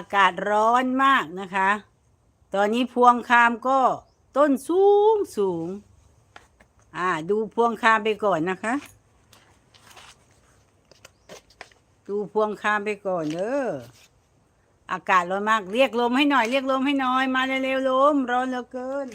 ากาศร้อนมากนะคะ ตอนนี้พวงคามก็ต้นสูงสูง อ่า ดูพวงคามไปก่อนนะคะ ดูพวงคามไปก่อนเด้ออากาศร้อนมาก เรียกลมให้หน่อย เรียกลมให้หน่อย มาเร็วๆลมร้อนเหลือเกิน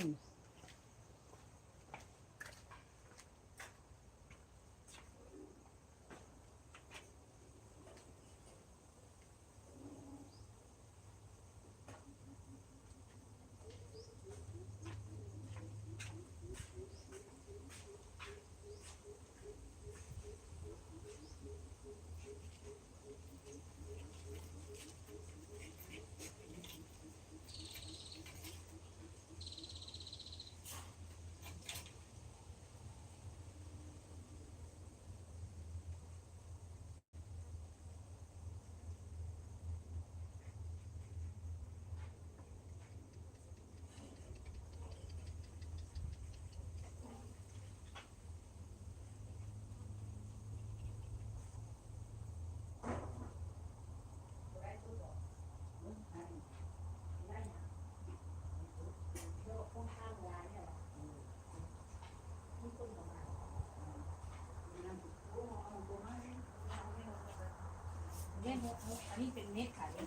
มุกมุกอันนี้เป็นเม็ดค่ะนี่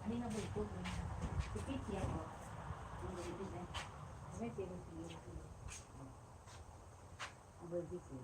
อันนี้เราบุกปุ๊บเลยคือพี่เทียมมันจะเป็นไหมไม่เป็นสีเอาเบอร์ที่สี่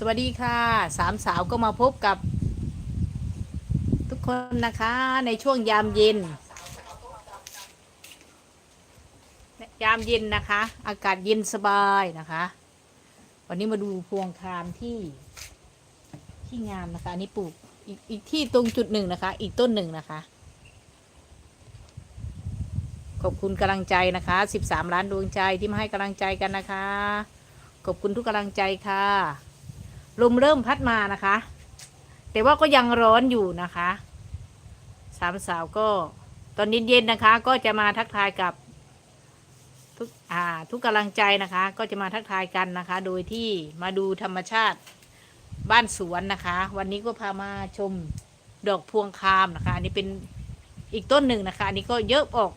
สวัสดีค่ะ สามสาวก็มาพบกับ ทุกคนนะคะในช่วงยามเย็น ยามเย็นนะคะ อากาศเย็นสบายนะคะ วันนี้มาดูพวงคามที่ที่งามนะคะอันนี้ปลูกอีกอีกที่ตรงจุดหนึ่งนะคะ อีกต้นหนึ่งนะคะ ขอบคุณกำลังใจนะคะ13ล้านดวงใจที่มาให้กำลังใจกันนะคะ ขอบคุณทุกกำลังใจค่ะ ลมเริ่มพัดมานะคะ แต่ว่าก็ยังร้อนอยู่นะคะ สามสาวก็ตอนเย็นๆนะคะ ก็จะมาทักทายกับทุกอ่าทุกกำลังใจนะคะ ก็จะมาทักทายกันนะคะ โดยที่มาดูธรรมชาติบ้านสวนนะคะ วันนี้ก็พามาชมดอกพวงคามนะคะ อันนี้เป็นอีกต้นหนึ่งนะคะ อันนี้ก็เยอะออก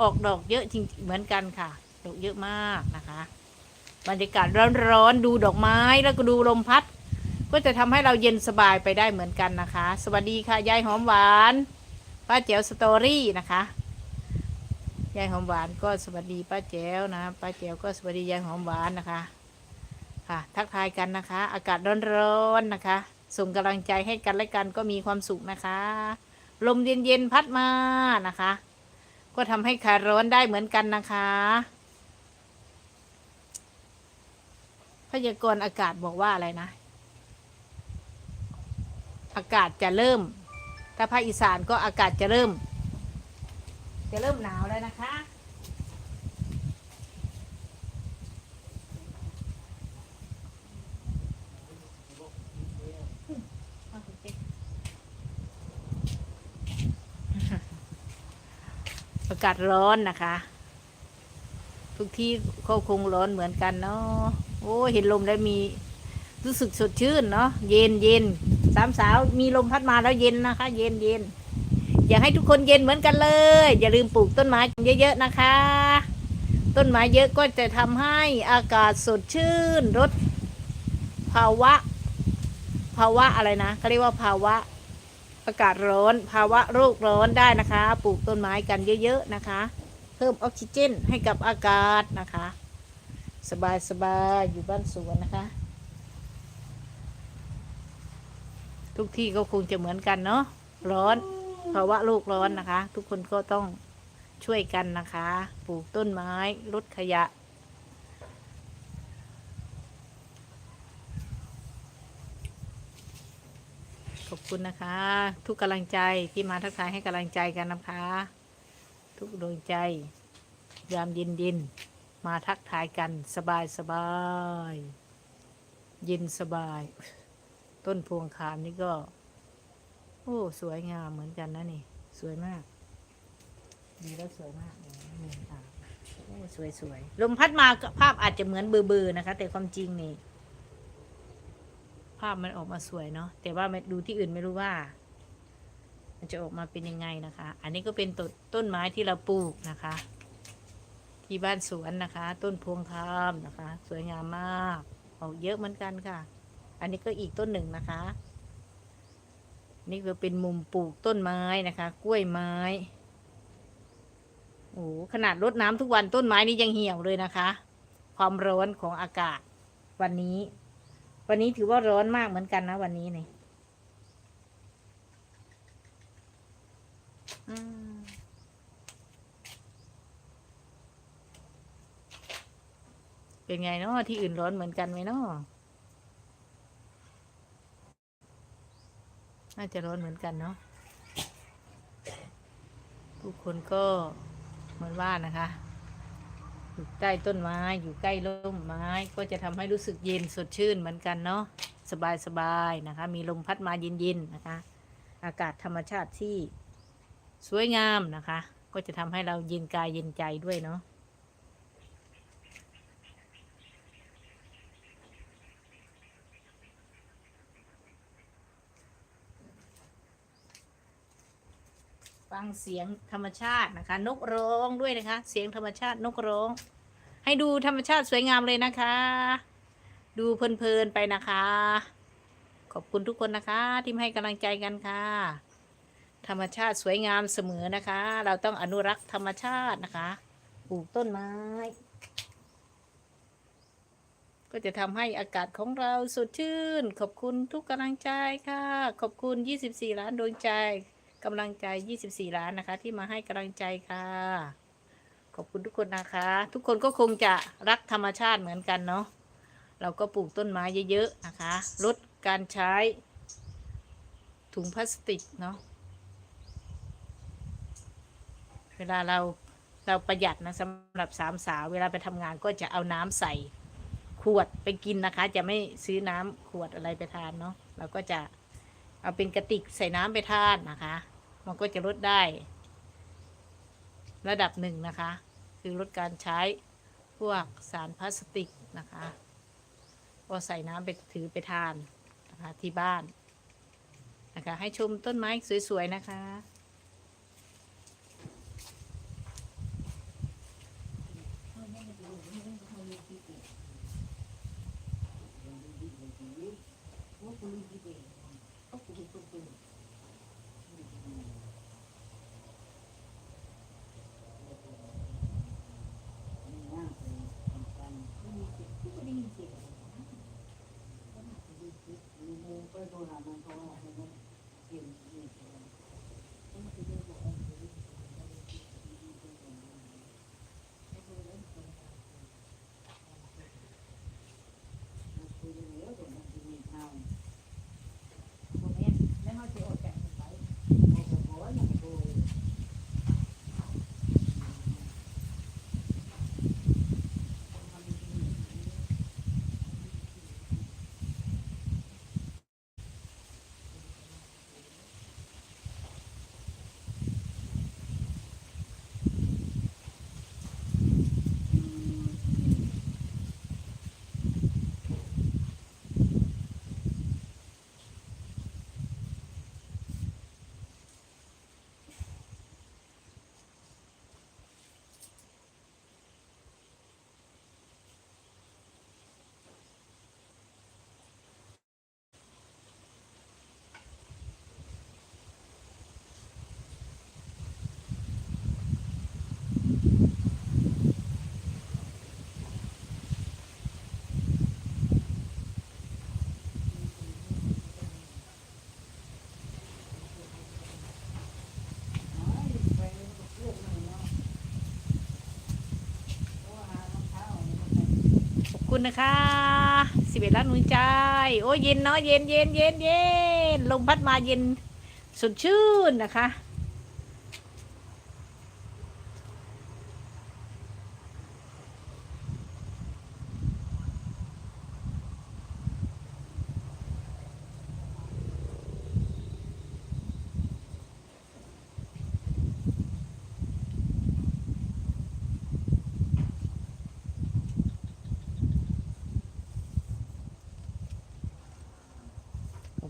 ออกดอกเยอะจริงเหมือนกันค่ะ ดอกเยอะมากนะคะ บรรยากาศร้อนๆดูดอกไม้แล้วก็ดูลมพัด ก็จะทำให้เราเย็นสบายไปได้เหมือนกันนะคะ สวัสดีค่ะยายหอมหวานป้าเจ๋วสตอรี่นะคะยายหอมหวานก็สวัสดีป้าแจ๋วนะป้าแจ๋วก็สวัสดียายหอมหวานนะคะค่ะทักทายกันนะคะ อากาศร้อนๆนะคะ ส่งกำลังใจให้กันและกันก็มีความสุขนะคะ ลมเย็นๆพัดมานะคะ ก็ทำให้คลายร้อนได้เหมือนกันนะคะ พ ยากรณ์อากาศบอกว่าอะไรนะ อากาศจะเริ่ม ถ้าภาคอีสานก็อากาศจะเริ่ม จะเริ่มหนาวแล้วนะคะอากาศร้อนนะคะ ทุกที่เขาคงร้อนเหมือนกันเนาะ อ้เห็นลมแล้วมีรู้สึกสดชื่นเนาะเย็นเย็นสามสาวมีลมพัดมาแล้วเย็นนะคะ เย็นเย็นอยากให้ทุกคนเย็นเหมือนกันเลย อย่าลืมปลูกต้นไม้เยอะๆนะคะ ต้นไม้เยอะก็จะทำให้อากาศสดชื่นลดภาวะ ภาวะอะไรนะเขาเรียกว่าภาวะอากาศร้อน ภาวะโรคร้อนได้นะคะ ปลูกต้นไม้กันเยอะ ๆ นะคะ เพิ่มออกซิเจนให้กับอากาศนะคะ สบายสบายๆอยู่บ้านสวนนะคะ ทุกที่ก็คงจะเหมือนกันเนาะร้อนภาวะโลกร้อนนะคะ ทุกคนก็ต้องช่วยกันนะคะ ปลูกต้นไม้ลดขยะ ขอบคุณนะคะ ทุกกำลังใจที่มาทักทายให้กำลังใจกันนะคะ ทุกดวงใจยามเย็นเย็น มาทักทายกันสบายสบายเย็นสบาย ต้นพวงคามนี่ก็ โอ้ สวยงามเหมือนกันนะนี่ สวยมาก ดีแล้วสวยมากเลยนี่ค่ะโอ้สวยสวยลมพัดมาภาพอาจจะเหมือนเบอร์ๆนะคะ แต่ความจริงนี่ ภาพมันออกมาสวยเนาะแต่ว่าดูที่อื่นไม่รู้ว่า มันจะออกมาเป็นยังไงนะคะ อันนี้ก็เป็นต้นไม้ที่เราปลูกนะคะ ที่บ้านสวนนะคะ ต้นพวงคามนะคะ สวยงามมากออกเยอะเหมือนกันค่ะ อันนี้ก็อีกต้นหนึ่งนะคะ นี่ก็เป็นมุมปลูกต้นไม้นะคะ กล้วยไม้โอ้ขนาดรดน้ำทุกวันต้นไม้นี่ยังเหี่ยวเลยนะคะ ความร้อนของอากาศวันนี้ วันนี้ถือว่าร้อนมากเหมือนกันนะวันนี้เนี่อืม เป็นไงเนาะที่อื่นร้อนเหมือนกันไหมเนาะน่าจะร้อนเหมือนกันเนาะทุกคนก็เหมือนว่านะคะอยู่ใต้ต้นไม้อยู่ใกล้ร่มไม้ก็จะทำให้รู้สึกเย็นสดชื่นเหมือนกันเนาะสบายสบายๆนะคะ มีลมพัดมาเย็นๆนะคะ อากาศธรรมชาติที่สวยงามนะคะ ก็จะทำให้เราเย็นกายเย็นใจด้วยเนาะ ฟังเสียงธรรมชาตินะคะ นกร้องด้วยนะคะ เสียงธรรมชาตินกร้อง ให้ดูธรรมชาติสวยงามเลยนะคะ ดูเพลินๆไปนะคะ ขอบคุณทุกคนนะคะที่ให้กำลังใจกันค่ะ ธรรมชาติสวยงามเสมอนะคะ เราต้องอนุรักษ์ธรรมชาตินะคะปลูกต้นไม้ ก็จะทำให้อากาศของเราสดชื่น ขอบคุณทุกกำลังใจค่ะ ขอบคุณ 24 ล้านดวงใจ กำลังใจ 24 ล้านนะคะ ที่มาให้กำลังใจค่ะ ขอบคุณทุกคนนะคะ ทุกคนก็คงจะรักธรรมชาติเหมือนกันเนาะเราก็ปลูกต้นไม้เยอะๆนะคะ ลดการใช้ถุงพลาสติกเนาะเวลาเราเราประหยัดนะสำหรับสามสาว เวลาไปทำงานก็จะเอาน้ำใส่ขวดไปกินนะคะ จะไม่ซื้อน้ำขวดอะไรไปทานเนาะเราก็จะเอาเป็นกระติกใส่น้ำไปทานนะคะ มันก็จะลดได้ ระดับหนึ่งนะคะ คือลดการใช้พวกสารพลาสติกนะคะก็ใส่น้ำไปถือไปทานนะคะที่บ้านนะคะให้ชมต้นไม้สวยๆนะคะ คุณนะคะสิบเอ็ดล้านหัวใจ โอ้ยเย็นเนาะเย็นเย็นเย็นเย็นลมพัดมาเย็นสดชื่นนะคะ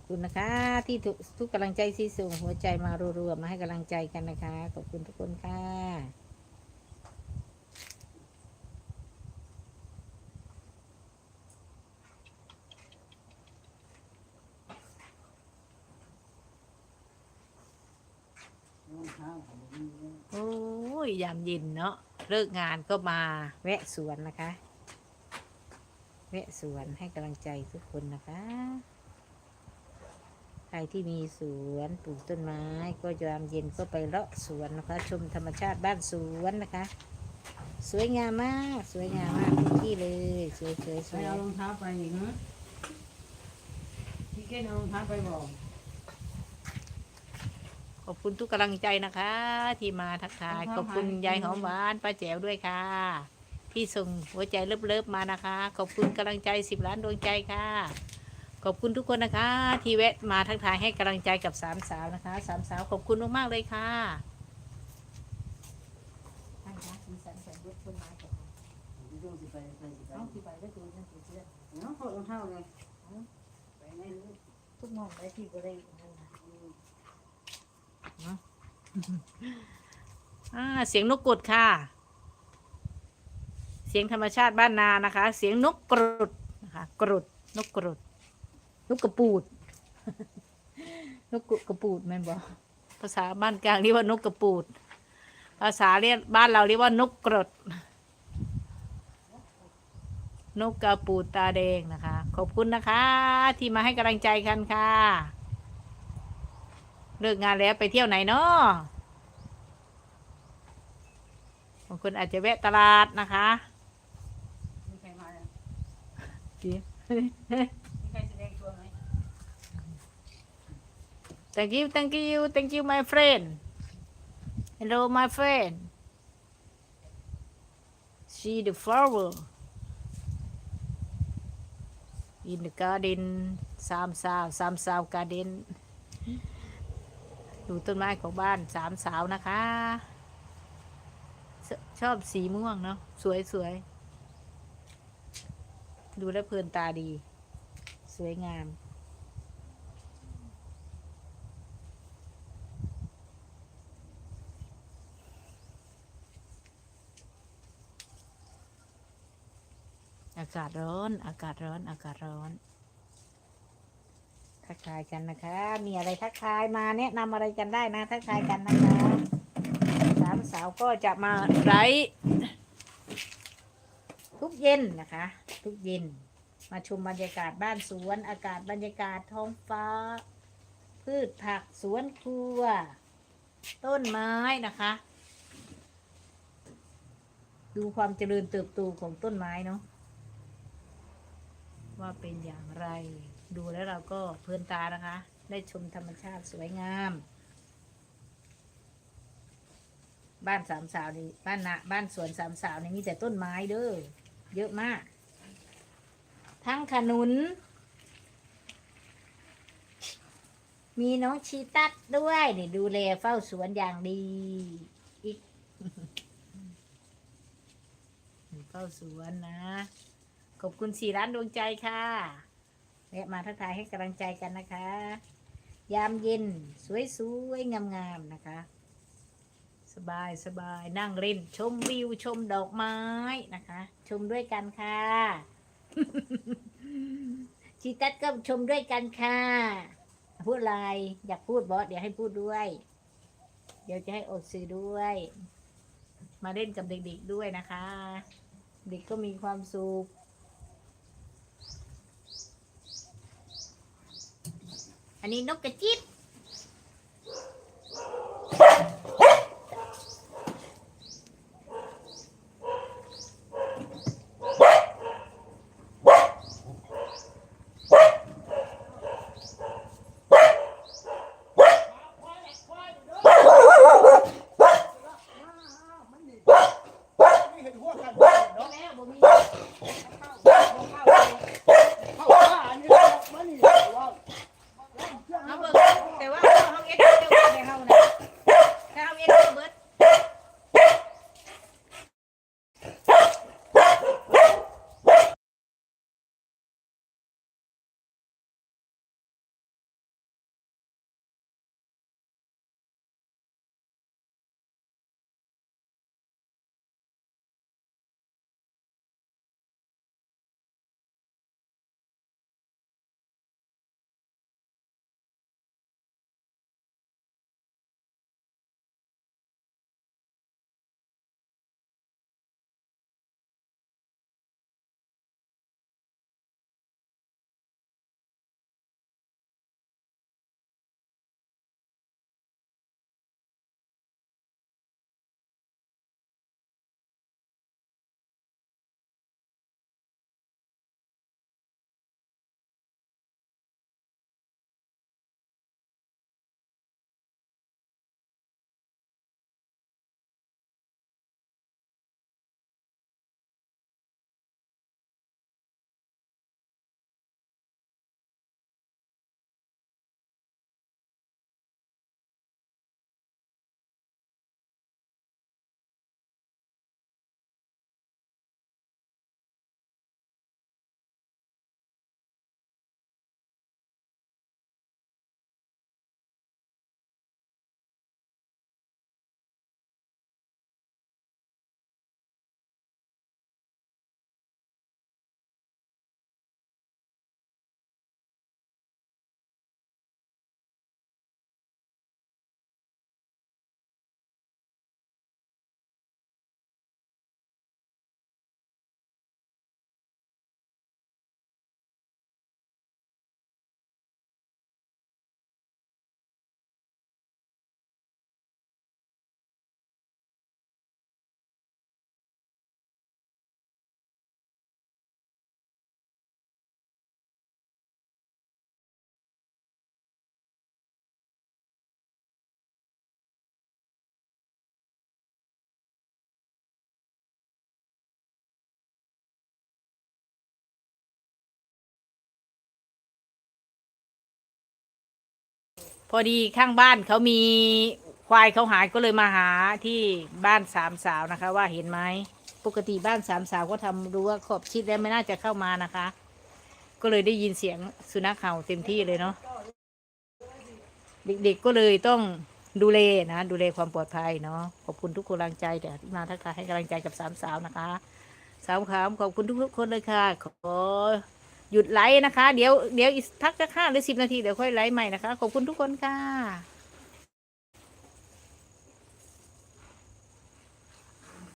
คุณนะคะ ที่ทุกทุกกำลังใจที่ส่งหัวใจมารัวๆมาให้กำลังใจกันนะคะ ขอบคุณทุกคนค่ะโอ้ยยามเย็นเนาะเลิกงานก็มาแวะสวนนะคะ แวะสวนให้กำลังใจทุกคนนะคะ รที่มีสวนปลูกต้นไม้ ก็ยามเย็นก็ไปเลาะสวนนะคะ ชมธรรมชาติบ้านสวนนะคะ สวยงามมาก สวยงามมากทุกที่เลยสวยสวยสไปวยเอารองเท้าไปอีกฮะพี่เก้นเอารองเท้าไปบอกขอบคุณทุกกำลังใจนะคะ ที่มาทักทายขอบคุณยายหอมหวานป้าแจ๋วด้วยค่ะ ที่ส่งหัวใจเลิฟๆมานะคะ ขอบคุณกำลังใจสิบล้านดวงใจค่ะ ขอบคุณทุกคนนะคะ ที่แวะมาทักทายให้กำลังใจกับสามสาวนะคะสามสาวขอบคุณมากๆเลยค่ะทุกมองได้ที่ก็ได้นั่นนะเสียงนกกดค่ะ เสียงธรรมชาติบ้านนานะคะ เสียงนกกรุดนะคะกรุดนกกรุด นกกระปูด นกกระปูดแม่นบอกภาษาบ้านกลางเรียกว่านกกระปูด ภาษาเรียกบ้านเราเรียกว่านกกรด นกกระปูดตาแดงนะคะ ขอบคุณนะคะ ที่มาให้กำลังใจกันค่ะเลิกงานแล้วไปเที่ยวไหนเนาะบางคนอาจจะแวะตลาดนะคะ มีใครมาอะมีใครแสดงตัวไหม thank you thank you thank you my friend hello my friend see the flower in the garden สามสาวสามสาว garden ดูต้นไม้ของบ้านสามสาวนะคะชชอบสีม่วงเนาะสวยสวยดูแล้วเพลินตาดี สวยงามากาศร้อน อากาศร้อน อากาศร้อน ทักทายกันนะคะ มีอะไรทักทายมาแนะนำอะไรกันได้นะ ทักทายกันนะคะสามสาวก็จะมาไลฟ์ทุกเย็นนะคะ ทุกเย็น มาชมบรรยากาศบ้านสวน อากาศบรรยากาศท้องฟ้า พืชผักสวนครัว ต้นไม้นะคะ ดูความเจริญเติบโตของต้นไม้เนาะ ว่าเป็นอย่างไร ดูแล้วเราก็เพลินตานะคะ ได้ชมธรรมชาติสวยงาม บ้านสามสาวนี่บ้านนะบ้านสวนสามสาวนี่มีแต่ต้นไม้เด้อเยอะมาก ทั้งขนุน มีน้องชีตัดด้วยนี่ดูแลเฝ้าสวนอย่างดีอีกเฝ้าสวนนะ อบคุณสี่ร้านดวงใจค่ะแวะมาทักทายให้กำลังใจกันนะคะ ยามเย็น สวยๆงามๆนะคะ สบายสบายนั่งเล่น ชมวิวชมดอกไม้นะคะ ชมด้วยกันค่ะชีตัดก็ชมด้วยกันค่ะ พูดอะไรอยากพูดบอสเดี๋ยวให้พูดด้วย เดี๋ยวจะให้อดสื่อด้วย มาเล่นกับเด็กๆด้วยนะคะ เด็กก็มีความสุข อันนี้นกกระจิบ พอดีข้างบ้านเขามีควายเขาหายก็เลยมาหาที่บ้านสามสาวนะคะ ว่าเห็นไหมปกติบ้านสามสาวก็ทำรั้วขอบชิดแล้วไม่น่าจะเข้ามานะคะ ก็เลยได้ยินเสียงสุนัขเห่าเต็มที่เลยเนาะเด็กๆก็เลยต้องดูแลนะดูแลความปลอดภัยเนาะขอบคุณทุกกำลังใจแต่ที่มาทักทายให้กำลังใจกับสามสาวนะคะสามขามขอบคุณทุกๆคนเลยค่ะขอ หยุดไลฟ์นะคะ เดี๋ยวเดี๋ยวอีกทักจะห้าหรือสิบนาทีเดี๋ยวค่อยไลฟ์ใหม่นะคะ ขอบคุณทุกคนค่ะ